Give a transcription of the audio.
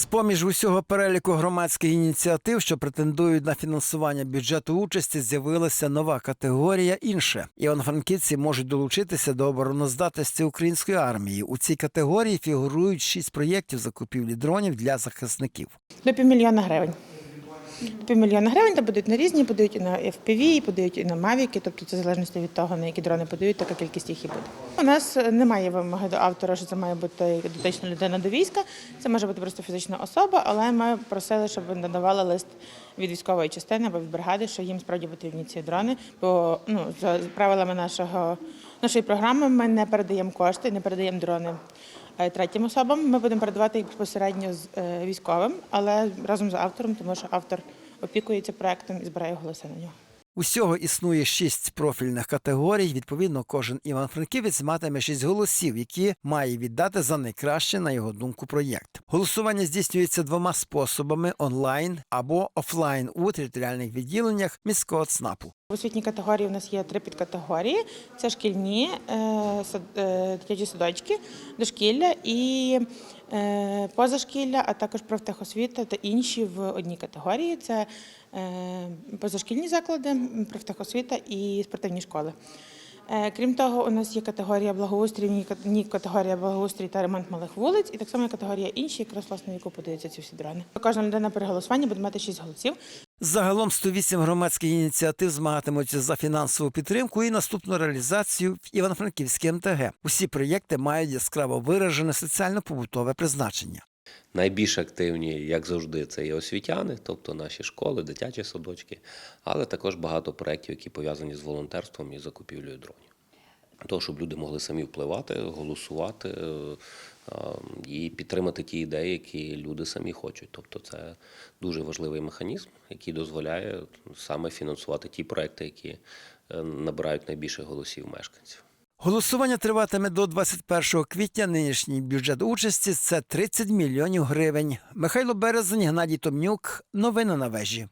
З поміж усього переліку громадських ініціатив, що претендують на фінансування бюджету участі, з'явилася нова категорія інше. Івано-франківці можуть долучитися до обороноздатності української армії. У цій категорії фігурують шість проєктів закупівлі дронів для захисників. До півмільйона гривень. Півмільйона гривень та подають на різні, подають і на FPV, подають і на Mavic, тобто це в залежності від того, на які дрони подають, така кількість їх і буде. У нас е, немає вимоги до автора, що це має бути дотична людина до війська. Це може бути просто фізична особа, але ми просили, щоб надавали лист від військової частини або від бригади, що їм справді потрібні ці дрони. Бо ну, за правилами нашого, нашої програми ми не передаємо кошти, не передаємо дрони третім особам. Ми будемо передавати їх безпосередньо з е, військовим, але разом з автором, тому що автор опікується проектом і збирає голоси на нього. Усього існує шість профільних категорій. Відповідно, кожен іван-франківець матиме шість голосів, які має віддати за найкраще, на його думку, проєкт. Голосування здійснюється двома способами: онлайн або офлайн у територіальних відділеннях міського ЦНАПу. В освітній категорії у нас є три підкатегорії: це шкільні, е, е, дитячі садочки, дошкілля і е, позашкілля, а також профтехосвіта та інші в одній категорії. Це позашкільні заклади, профтехосвіта і спортивні школи. Е, Крім того, у нас є категорія благоустрій, ні кат- категорія благоустрій та ремонт малих вулиць, і так само категорія інші, якраз власне яку подаються ці всі дрони. Кожна людина при голосуванні буде мати 6 голосів. Загалом 108 громадських ініціатив змагатимуться за фінансову підтримку і наступну реалізацію в Івано-Франківській МТГ. Усі проєкти мають яскраво виражене соціально-побутове призначення. Найбільш активні, як завжди, це є освітяни, тобто наші школи, дитячі садочки, але також багато проєктів, які пов'язані з волонтерством і закупівлею дронів. Того, щоб люди могли самі впливати, голосувати е, і підтримати ті ідеї, які люди самі хочуть. Тобто, це дуже важливий механізм, який дозволяє саме фінансувати ті проекти, які е, набирають найбільше голосів мешканців. Голосування триватиме до 21 квітня. Нинішній бюджет участі це 30 мільйонів гривень. Михайло Березень, Геннадій Томнюк. Новини на вежі.